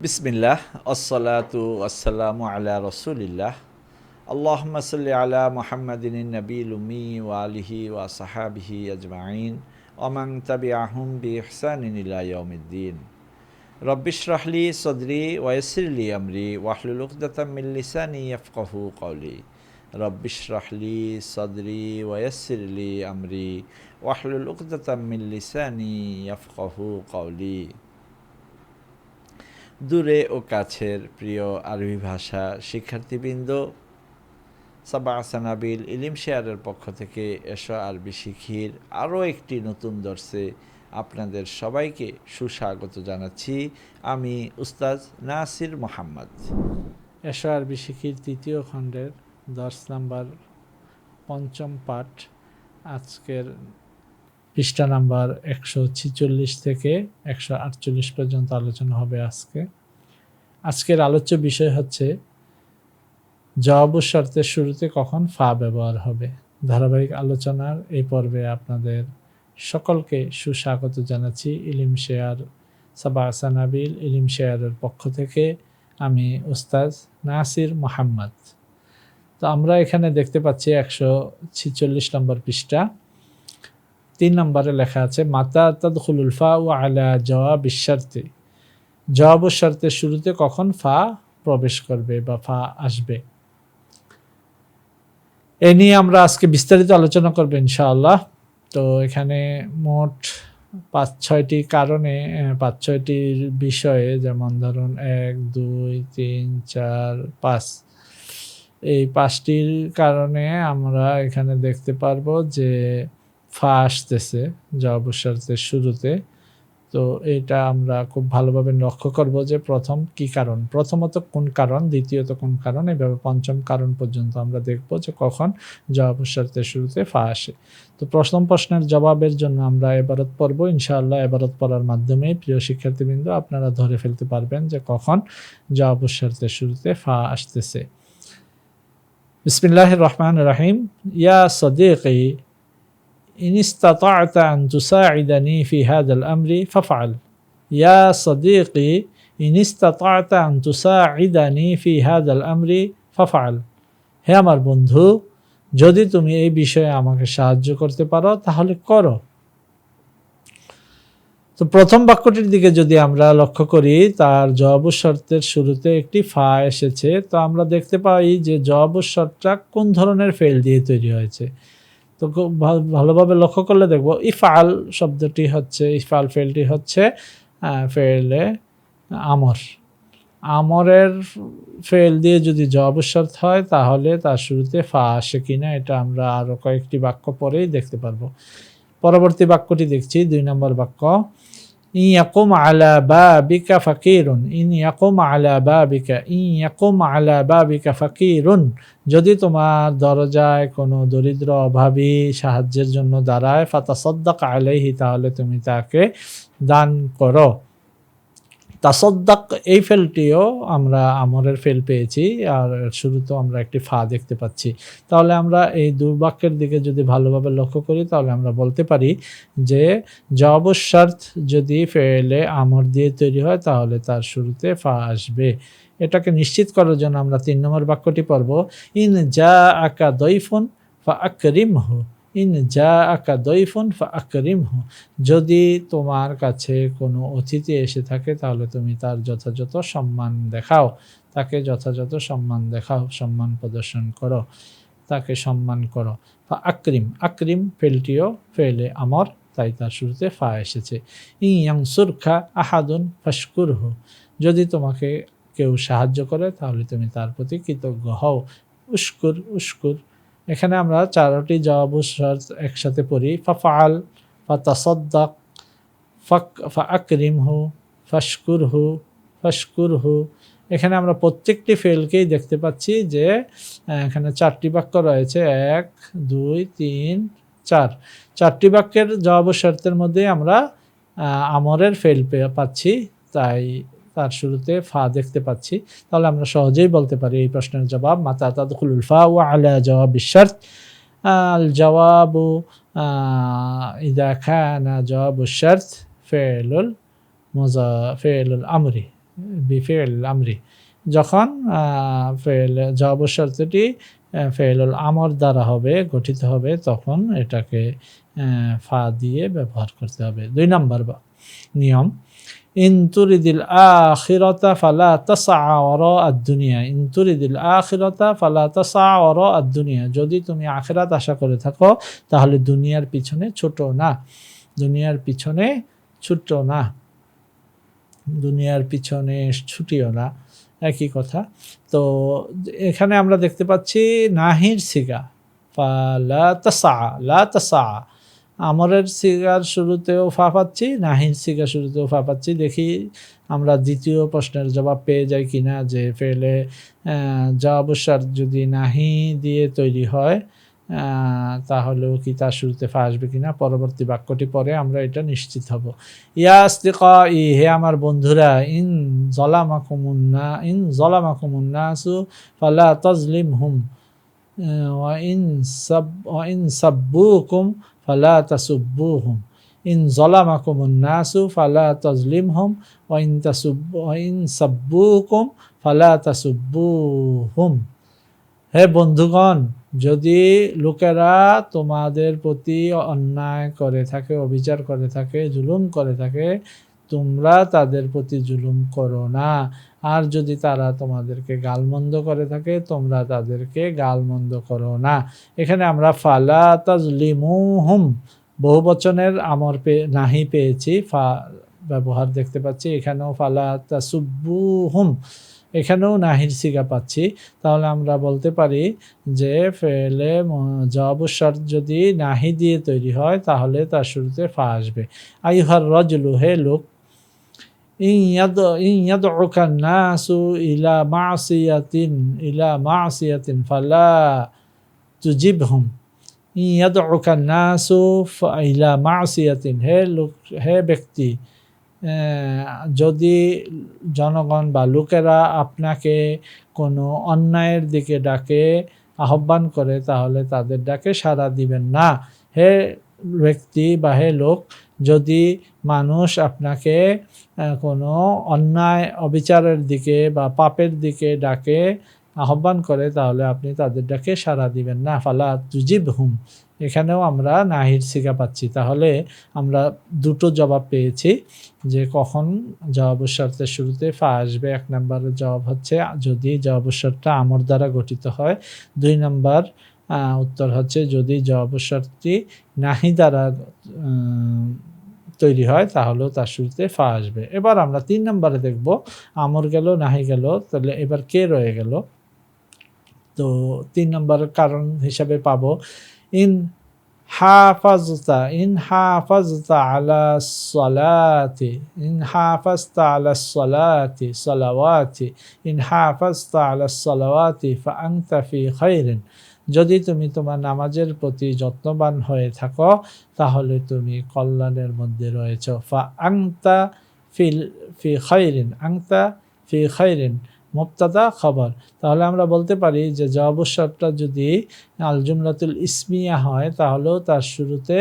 بسم الله الصلاة والسلام على رسول الله اللهم صل على محمد النبي الأمي وآله وصحابه أجمعين ومن تبعهم بإحسان إلى يوم الدين رب اشرح لي صدري ويسر لي أمري واحلل عقدة من لساني يفقه قولي رب اشرح لي صدري ويسر لي أمري واحلل عقدة من لساني يفقه قولي দূরে ও কাছের প্রিয় আরবি ভাষা শিক্ষার্থীবৃন্দ, সাবা আসানাবিল ইলিম শেয়ারের পক্ষ থেকে এসো আরবি শিখির আরও একটি নতুন দর্শে আপনাদের সবাইকে সুস্বাগত জানাচ্ছি আমি উস্তাজ নাসির মোহাম্মদ। এশো আরবি শিখির তৃতীয় খণ্ডের দশ নাম্বার পঞ্চম পাঠ। আজকের পৃষ্ঠা নাম্বার একশো ছিচল্লিশ থেকে একশো আটচল্লিশ পর্যন্ত আলোচনা হবে আজকে। আজকের আলোচ্য বিষয় হচ্ছে, জবাব শর্তের শুরুতে কখন ফা ব্যবহার হবে? ধারাবাহিক আলোচনার এই পর্বে আপনাদের সকলকে সুস্বাগত জানাচ্ছি ইলিম শেয়ার সাবা আসানাবিল ইলিম শেয়ারের পক্ষ থেকে। আমি উস্তাজ নাসির মোহাম্মদ। তো আমরা এখানে দেখতে পাচ্ছি একশো ছিচল্লিশ নম্বর পৃষ্ঠা। তিন নম্বরে লেখা আছে, মাতা তাদুল ফা ও আলা জওয়াব বিশ্বার্থে জবাব শর্তের শুরুতে কখন ফা প্রবেশ করবে বা ফা আসবে? এ নিয়ে আমরা আজকে বিস্তারিত আলোচনা করব ইনশাআল্লাহ। তো এখানে মোট পাঁচ ছয়টি কারণে পাঁচ ছয়টির বিষয়ে যেমন ধরুন এক, দুই, তিন, চার, পাঁচ। এই পাঁচটির কারণে আমরা এখানে দেখতে পারব যে ফা আসতেছে জবাব শর্তের শুরুতে, তো এটা আমরা খুব ভালোভাবে লক্ষ্য করব যে প্রথম কি কারণ? প্রথমত কোন কারণ, দ্বিতীয়ত কোন কারণ, এভাবে পঞ্চম কারণ পর্যন্ত আমরা দেখব যে কখন জবাব শর্তের শুরুতে ফা আসে। তো প্রথম প্রশ্নের জবাবের জন্য আমরা এবারত পড়ব, ইনশাআল্লাহ এবারত পড়ার মাধ্যমে। প্রিয় শিক্ষার্থীবৃন্দ, আপনারা ধরে ফেলতে পারবেন যে কখন জবাব শর্তের শুরুতে ফা আসতেছে। বিসমিল্লাহ রহমান রাহিম। ইয়া সদিকি ইন আন তুসাঈদানি ফি হাদাল আমরি ইয়া সাদিকি ইন আন তুসাঈদানি ফি হাদাল আমরি ফাফআল হে আমার বন্ধু, যদি তুমি এই বিষয়ে আমাকে সাহায্য করতে পারো, তাহলে করো। তো প্রথম বাক্যটির দিকে যদি আমরা লক্ষ্য করি, তার জব শর্তের শুরুতে একটি ফা এসেছে। তো আমরা দেখতে পাই যে জব শর্তটা কোন ধরনের ফেল দিয়ে তৈরি হয়েছে। তো ভালোভাবে লক্ষ্য করলে দেখব ইফাল শব্দটি হচ্ছে ইফাল ফেলটি হচ্ছে ফেলে আমর। আমরের ফেল দিয়ে যদি জবাব শর্ত হয়, তাহলে তার শুরুতে ফা আসে কিনা, এটা আমরা আরও কয়েকটি বাক্য পরেই দেখতে পারব। পরবর্তী বাক্যটি দেখছি, দুই নম্বর বাক্য। ইন ইয়াকুম আলা বাবিকা ফাকিরুন ইন ইয়াকুম আলা বাবিকা ইন ইয়াকুম আলা বাবিকা ফাকিরুন যদি তোমার দরজায় কোনো দরিদ্র অভাবী সাহায্যের জন্য দাঁড়ায় ফাতা সদ্দাক আলাইহি, তাহলে তুমি তাকে দান করো। তাসদ্দাক, এই ফেলটিও আমরা আমরের ফেল পেয়েছি, আর শুরুতেও আমরা একটি ফা দেখতে পাচ্ছি। তাহলে আমরা এই দুর্বাক্যের দিকে যদি ভালোভাবে লক্ষ্য করি, তাহলে আমরা বলতে পারি যে জবশার্থ যদি ফেলে আমর দিয়ে তৈরি হয়, তাহলে তার শুরুতে ফা আসবে। এটাকে নিশ্চিত করার জন্য আমরা তিন নম্বর বাক্যটি পড়ব। ইন যা আকা দইফুন ফা আকরিম হু ইন যা আকা দইফুন ফা আকরিম হু যদি তোমার কাছে কোনো অতিথি এসে থাকে, তাহলে তুমি তার যথাযথ সম্মান দেখাও। তাকে যথাযথ সম্মান দেখাও, সম্মান প্রদর্শন করো। তাকে সম্মান করো। আকরিম আকরিম ফেলটিও ফেলে আমর, তাই তার শুরুতে ফা এসেছে। ইয়াং সুরখা আহাদুন ফাশকুর হু যদি তোমাকে কেউ সাহায্য করে, তাহলে তুমি তার প্রতি কৃতজ্ঞ হও। উস্কুর উস্কুর এখানে আমরা চারটি জবাব একসাথে পড়ি। ফাফাল ফাতাসদ্দাক, ফাক ফা আকরিম হু ফাশকুর হু ফাশকুর হু এখানে আমরা প্রত্যেকটি ফেলকেই দেখতে পাচ্ছি যে এখানে চারটি বাক্য রয়েছে। এক, দুই, তিন, চার। চারটি বাক্যের জবাব শর্তের মধ্যে আমরা আমরের ফেল পাচ্ছি। তাই তার শুরুতে ফা দেখতে পাচ্ছি। তাহলে আমরা সহজেই বলতে পারি এই প্রশ্নের জবাব, মাতা তাদুল ফা ও আলা জবাব শর্ত। আল জবাব ইদা খানা জবাব শর্ত ফেলুল মজা, ফেলুল আমরি। বিফেল আমরি। যখন ফেল জবাব শর্তটি ফেলুল আমর দ্বারা হবে, গঠিত হবে, তখন এটাকে ফা দিয়ে ব্যবহার করতে হবে। দুই নম্বর বা- নিয়ম। ইন তুরিদিল আখিরতা ফালা তাসা দুনিয়া ইন তুরিদিল আখিরতা ফালা তাসা দুনিয়া যদি তুমি আখিরাত আশা করে থাকো, তাহলে দুনিয়ার পিছনে ছোট না। দুনিয়ার পিছনে ছুটো না। দুনিয়ার পিছনে ছুটিও না। একই কথা। তো এখানে আমরা দেখতে পাচ্ছি নাহির সিগা। ফালা তাসা লা তাসা আমরের সিগার শুরুতেও ফা পাচ্ছি নাহির সিগা শুরুতেও ফা পাচ্ছি। দেখি আমরা দ্বিতীয় প্রশ্নের জবাব পেয়ে যাই কি না, যে ফেলে জবাবসার যদি নাহি দিয়ে তৈরি হয় তাহলেও কি তার শুরুতে ফা আসবে কি না? পরবর্তী বাক্যটি পরে আমরা এটা নিশ্চিত হব। ইয়াস্তিকা ই হে আমার বন্ধুরা, ইন জলামাকুমুন্না ইন জলামাকুমুন্নাসু ফালা তজলিম হুম ওয়াইন সাব ওয়াইন সাব্বুকুম ফালা তাসুব্বুহুম ইন জলামাকুমুন্নাসু ফালা তজলিমহুম ওয়াইন তাসুব ওয়াইন সাব্বুকুম ফালা তাসুব্বুহুম হে বন্ধুগণ, যদি লোকেরা তোমাদের প্রতি অন্যায় করে থাকে, অবিচার করে থাকে, জুলুম করে থাকে তোমরা তাদের প্রতি জুলুম করো না। আর যদি তারা তোমাদেরকে গালমন্দ করে থাকে, তোমরা তাদেরকে গালমন্দ করো না। এখানে আমরা ফালা তাজলিমুহুম, বহু বচনের আমর পেয়ে নাহি পেয়েছি, ফা, ব্যবহার দেখতে পাচ্ছি। এখানেও ফালা তাসুব্বুহুম এখানেও নাহির সিগা পাচ্ছি। তাহলে আমরা বলতে পারি যে, ফেলে জবাবুসার যদি নাহি দিয়ে তৈরি হয়, তাহলে তার শুরুতে ফা আসবে। আইহার রজলু, হে লোক ইন ইয়াদ- ইন ইয়াদউকা নাসু ইলা মাসিয়াতিন ইলা মাসিয়াতিন ফালা তুজিবহুম ইন ইয়াদউকা নাসু ইলা মাসিয়াতিন হে লোক, হে ব্যক্তি যদি জনগণ বা লোকেরা আপনাকে কোনো অন্যায়ের দিকে ডাকে, আহ্বান করে, তাহলে তাদের ডাকে সাড়া দিবেন না। হে ব্যক্তি বা হে লোক যদি মানুষ আপনাকে কোনো অন্যায়, অবিচারের দিকে বা পাপের দিকে ডাকে, আহ্বান করে, তাহলে আপনি তাদের ডাকে সাড়া দিবেন না। ফালা তুজিব হুম এখানেও আমরা নাহির সিগা পাচ্ছি। তাহলে আমরা দুটো জবাব পেয়েছি, যে কখন জবাবুর শর্তের শুরুতে ফা আসবে। এক নম্বরের জবাব হচ্ছে, যদি জবাবুর শর্তটা আমর দ্বারা গঠিত হয়। দুই নম্বর উত্তর হচ্ছে, যদি জবাবুর শর্তটি নাহি দ্বারা তৈরি হয়, তাহলেও তার শুরুতে ফা আসবে। এবার আমরা তিন নম্বরে দেখব, আমর গেল, নাহি গেল, তাহলে এবার কে রয়ে গেল? তো তিন নম্বর কারণ হিসাবে পাবো, ইন হাফাজতা ইন হাফাজতা আলা সলাতি, ইন হাফাজতা আলা সলাতি, সলাওয়াতি, ইন হাফাজতা আলা সলাওয়াতি, ফা আংতা ফি খাইরিন। যদি তুমি তোমার নামাজের প্রতি যত্নবান হয়ে থাকো, তাহলে তুমি কল্যাণের মধ্যে রয়েছ। ফা আংতা ফিল, ফি খাইরিন, আংতা ফি খাইরিন মুক্তাদা খবর। তাহলে আমরা বলতে পারি যে জবাবসবটা যদি আল জুমলাতুল ইসমিয়া হয়, তাহলেও তার শুরুতে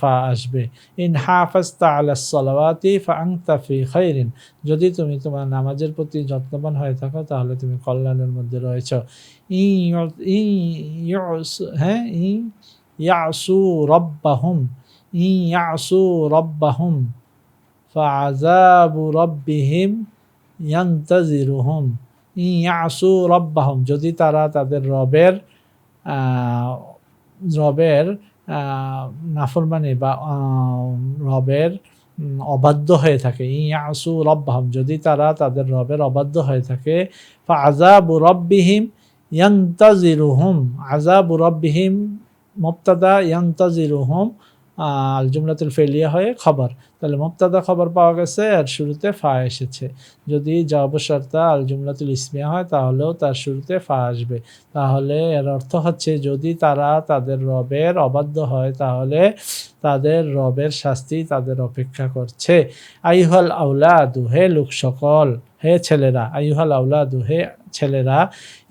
ফা আসবে ইন হাফাজতা আলা সলাওয়াতি ফা আংতা ফি খাইরিন। যদি তুমি তোমার নামাজের প্রতি যত্নবান হয়ে থাকো, তাহলে তুমি কল্যাণের মধ্যে রয়েছ। ই হ্যাঁ ই ইয়াসু রব্বাহুম। ই ইয়াসু রব্বাহুম। ফাযাবু রব্বিহিম ইয়ান্তাজিরুহুম ই ইয়াসু রব্বাহুম। যদি তারা তাদের রবের রবের নাফরমানি বা রবের অবাধ্য হয়ে থাকে। ইয়াসু রব্বাহম, যদি তারা তাদের রবের অবাধ্য হয়ে থাকে আজাবু রব্বিহিম ইয়ান্তাজিরুহুম। আজাবু রব্বিহিম, মুবতাদা ইয়ান্তাজিরুহুম আল জুমলাতুল ফেলিয়া হয়ে খবর। তাহলে মুবতাদা খবর পাওয়া গেছে, আর শুরুতে ফা এসেছে। যদি জবাব শর্তা আল জুমলাতুল ইসমিয়া হয়, তাহলেও তার শুরুতে ফা আসবে। তাহলে এর অর্থ হচ্ছে, যদি তারা তাদের রবের অবাধ্য হয়, তাহলে তাদের রবের শাস্তি তাদের অপেক্ষা করছে। আইহাল আউলা দুহে লোক সকল, হে ছেলেরা, আইহাল আউলা দুহে ছেলেরা,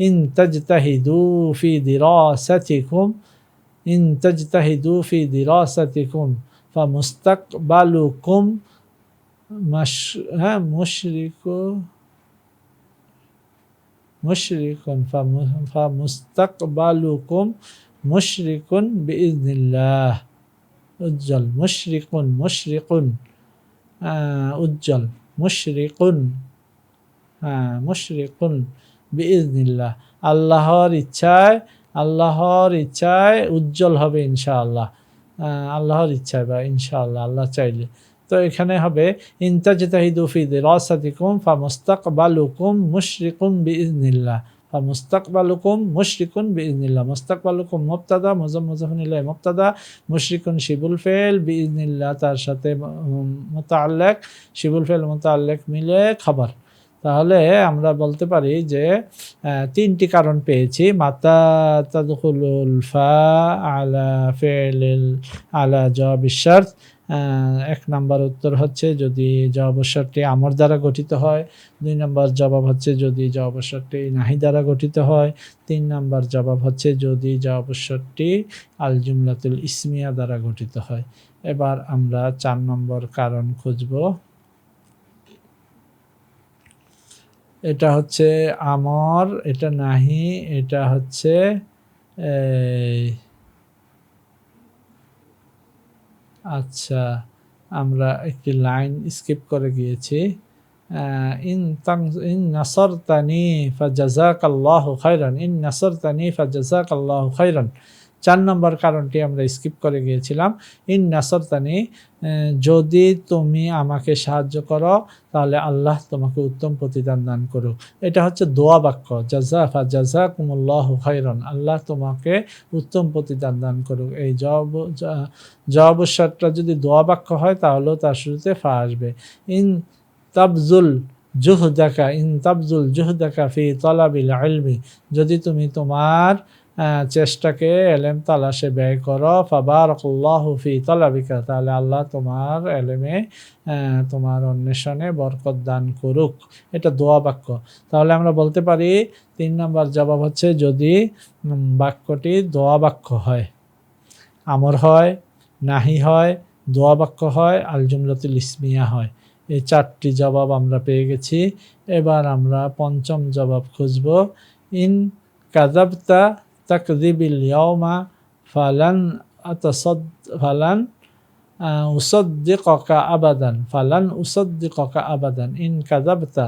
ইন তাজতাহিদু ফি দিরাসাতিকুম ইন তাজতাহিদু ফি দিরাসাতিকুম ফামুস্তাকবালুকুম মাস হ্যাঁ মুশরিক মুশরিকুন ফামুস্তাকবালুকুম মুশরিকুন বিইজনিল্লাহ উজ্জ্বল মুশরিকুন মুশরিকুন উজ্জ্বল মুশরিকুন হ্যাঁ মুশরিকুন বিইজনিল্লাহ আল্লাহর ইচ্ছায় আল্লাহর ইচ্ছায় উজ্জ্বল হবে ইনশাআল্লাহ। আল্লাহর ইচ্ছায় বা ইনশাআল্লাহ আল্লাহ চাইলে। তো এখানে হবে ইনতাজতাহিদু ফি দিরাসাতিকুম ফামুস্তাকবালুকুম মুশরিকুন বিইজনিল্লাহ ফামুস্তাকবালুকুম মুশরিকুন বিইজনিল্লাহ মুস্তাকবালুকুম মুবতাদা মুজাম মুজাফিন ইলাইহি মুবতাদা মুশরিকুন শিবুল ফেল বিইজনিল্লাহ তার সাথে উম, মুতাআল্লিক শিবুল ফেল মুতাআল্লিক মিলে খাবার। তাহলে আমরা বলতে পারি যে তিনটি কারণ পেয়েছি। মাতা তাদখুলুল ফা আলা ফেলিল আলা জবাব শর্ত এক নম্বর উত্তর হচ্ছে যদি জবাব শর্তটি আমর দ্বারা গঠিত হয়। দুই নম্বর জবাব হচ্ছে যদি জবাব শর্তটি নাহি দ্বারা গঠিত হয়। তিন নম্বর জবাব হচ্ছে যদি জবাব শর্তটি আল জুমলাতুল ইসমিয়া দ্বারা গঠিত হয়। এবার আমরা চার নম্বর কারণ খুঁজব। এটা হচ্ছে আমর, এটা নাহি, এটা হচ্ছে আচ্ছা আমরা একটি লাইন স্কিপ করে গিয়েছি। ইন তাং, ইন নাসরতানি ফাজাজাকাল্লাহু খাইরান ইন নাসর তানি নাসরতানি ফাজাজাকাল্লাহু খাইরান চার নম্বর কারণটি আমরা স্কিপ করে গিয়েছিলাম। ইন নাসরতানি যদি তুমি আমাকে সাহায্য করো, তাহলে আল্লাহ তোমাকে উত্তম প্রতিদান দান করুক। এটা হচ্ছে দোয়া বাক্য। জাজা ফা জাজা কুমুল্লাহ খাইরন আল্লাহ তোমাকে উত্তম প্রতিদান দান করুক। এই জব শর্তটা যদি দোয়া বাক্য হয়, তাহলেও তার শুরুতে ফা আসবে। ইন তাবজুল জুহদাকা ইন তাবজুল জুহদাকা ফি তলাবিল ইলমি যদি তুমি তোমার চেষ্টাকে এলেম তালাশে ব্যয় করো। ফাবারকুল্লাহ ফি তলাবিকা। তাহলে আল্লাহ তোমার এলেমে তোমার অন্বেষণে বরকত দান করুক। এটা দোয়া বাক্য। তাহলে আমরা বলতে পারি, তিন নম্বর জবাব হচ্ছে, যদি বাক্যটি দোয়া বাক্য হয়, আমর হয়, নাহি হয়, দোয়া বাক্য হয়, আল জুমলাতুল ইসমিয়া হয়। এই চারটি জবাব আমরা পেয়ে গেছি। এবার আমরা পঞ্চম জবাব খুঁজব। ইন কাজাবতা তাকদিবিল ইয়মা ফালান আতাসদ ফালান উসদ্দিকা আবাদান ফালান উসদ্দিকা আবাদান ইন কাজাবতা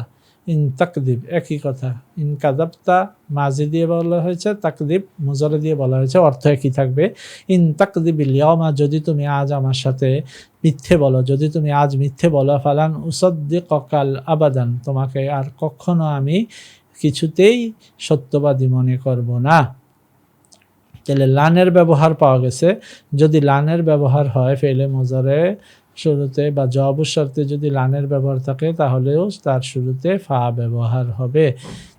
ইন তাকদিব একই কথা। ইন কাজাবতা মাজি দিয়ে বলা হয়েছে তাকদিব মুজরে দিয়ে বলা হয়েছে, অর্থ একই থাকবে। ইন তাকদিবিল ইয়মা যদি তুমি আজ আমার সাথে মিথ্যে বলো। যদি তুমি আজ মিথ্যে বলো ফালান উসদ্দিকাল আবাদান তোমাকে আর কখনো আমি কিছুতেই সত্যবাদী মনে করব না। তাহলে লানের ব্যবহার পাওয়া গেছে। যদি লানের ব্যবহার হয় ফেলে মজারে শুরুতে বা জব শর্তে যদি লানের ব্যবহার থাকে তাহলেও তার শুরুতে ফা ব্যবহার হবে।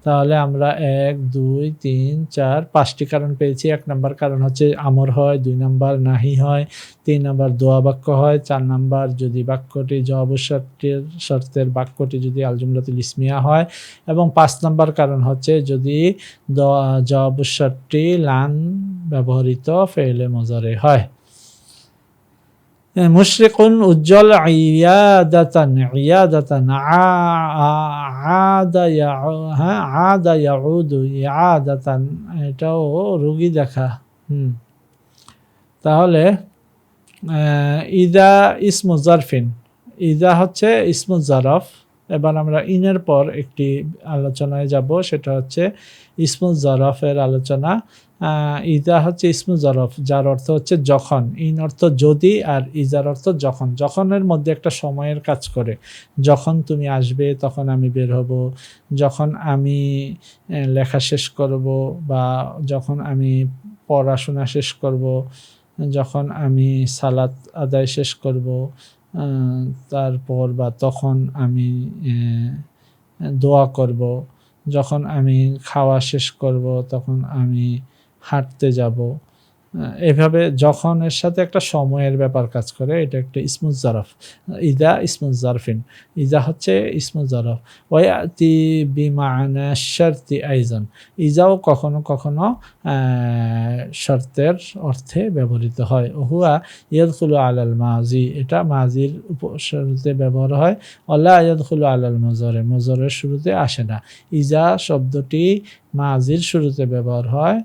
তাহলে আমরা এক, দুই, তিন, চার, পাঁচটি কারণ পেয়েছি। এক নম্বর কারণ হচ্ছে আমর হয়, দুই নম্বর নাহি হয়, তিন নম্বর দোয়া বাক্য হয়, চার নম্বর যদি বাক্যটি জব শর্তের শর্তের বাক্যটি যদি আলজুমলাতুল ইসমিয়া হয় এবং পাঁচ নম্বর কারণ হচ্ছে যদি জব শর্তটি লান ব্যবহৃত ফেলে মজারে হয়। মুশরিকুন উজ্জ্বল ইয়াদাতান ইয়াদাতান আদা হ্যাঁ আদা ইয়াউদু ইয়াদাতান এটাও রুগী দেখা হুম তাহলে ইদা ইসমু জারফিন ইদা হচ্ছে ইসমু জারফ এবার আমরা ইনের পর একটি আলোচনায় যাব, সেটা হচ্ছে ইসমু জরফের আলোচনা। ইদা হচ্ছে ইসমু জরফ, যার অর্থ হচ্ছে যখন। ইন অর্থ যদি আর ইজার অর্থ যখন। যখনের মধ্যে একটা সময়ের কাজ করে। যখন তুমি আসবে, তখন আমি বের হব। যখন আমি লেখা শেষ করব বা যখন আমি পড়াশোনা শেষ করব, যখন আমি সালাত আদায় শেষ করব তারপর বা তখন আমি দোয়া করব। যখন আমি খাওয়া শেষ করব, তখন আমি হাঁটতে যাব। এভাবে যখন এর সাথে একটা সময়ের ব্যাপার কাজ করে, এটা একটা ইসমুজ জারফ। ইদা ইসমুজ জারফিন। ইজা হচ্ছে ইসমুজ জারফ। ওয়াতি বিমানা শর্তি আইজন। ইজাও কখনো কখনো শর্তের অর্থে ব্যবহৃত হয়। হুয়া ইয়াদখুলু আলাল মাজি। এটা মাজির শুরুতে ব্যবহার হয়। অল্লা ইয়াদখুলু আলাল মজরে। মজরের শুরুতে আসে না। ইজা শব্দটি মাজির শুরুতে ব্যবহার হয়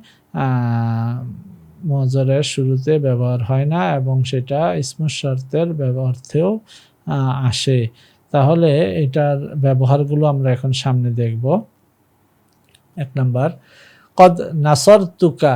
মজরের শুরুতে ব্যবহার হয় না এবং সেটা ইসমুস শর্তের ব্যবহার্থেও আসে। তাহলে এটার ব্যবহারগুলো আমরা এখন সামনে দেখব। এক নাম্বার, কদ নাসর তুকা